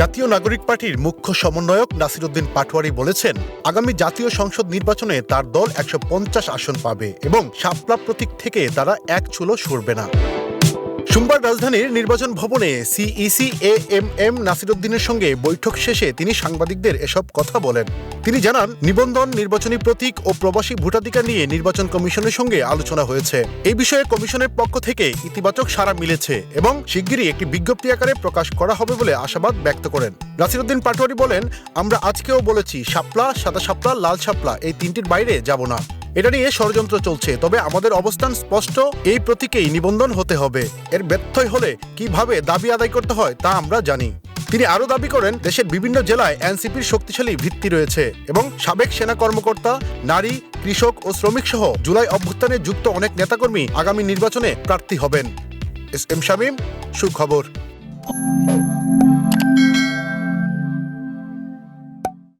জাতীয় নাগরিক পার্টির মুখ্য সমন্বয়ক নাসিরুদ্দিন পাটোয়ারি বলেছেন, আগামী জাতীয় সংসদ নির্বাচনে তার দল একশো পঞ্চাশ আসন পাবে এবং শাপলা প্রতীক থেকে তারা এক চুলো সরবে না। সোমবার রাজধানীর নির্বাচন ভবনে সিইসি এ এম এম নাসিরুদ্দিনের সঙ্গে বৈঠক শেষে তিনি সাংবাদিকদের এসব কথা বলেন। তিনি জানান, নিবন্ধন, নির্বাচনী প্রতীক ও প্রবাসী ভোটাধিকার নিয়ে নির্বাচন কমিশনের সঙ্গে আলোচনা হয়েছে। এই বিষয়ে কমিশনের পক্ষ থেকে ইতিবাচক সাড়া মিলেছে এবং শিগগিরই একটি বিজ্ঞপ্তি আকারে প্রকাশ করা হবে বলে আশাবাদ ব্যক্ত করেন। নাসিরুদ্দিন পাটোয়ারি বলেন, আমরা আজকেও বলেছি, শাপলা, সাদা শাপলা, লাল শাপলা, এই তিনটির বাইরে যাব না। এটা নিয়ে ষড়যন্ত্র চলছে, তবে আমাদের অবস্থান স্পষ্ট, এই প্রতীকেই নিবন্ধন হতে হবে। এর ব্যত্যয় হলে কীভাবে দাবি আদায় করতে হয় তা আমরা জানি। তিনি আরও দাবি করেন, দেশের বিভিন্ন জেলায় এনসিপির শক্তিশালী ভিত্তি রয়েছে এবং সাবেক সেনা কর্মকর্তা, নারী, কৃষক ও শ্রমিক সহ জুলাই অভ্যুত্থানে যুক্ত অনেক নেতাকর্মী আগামী নির্বাচনে প্রার্থী হবেন। এস এম শামীম, সুখবর।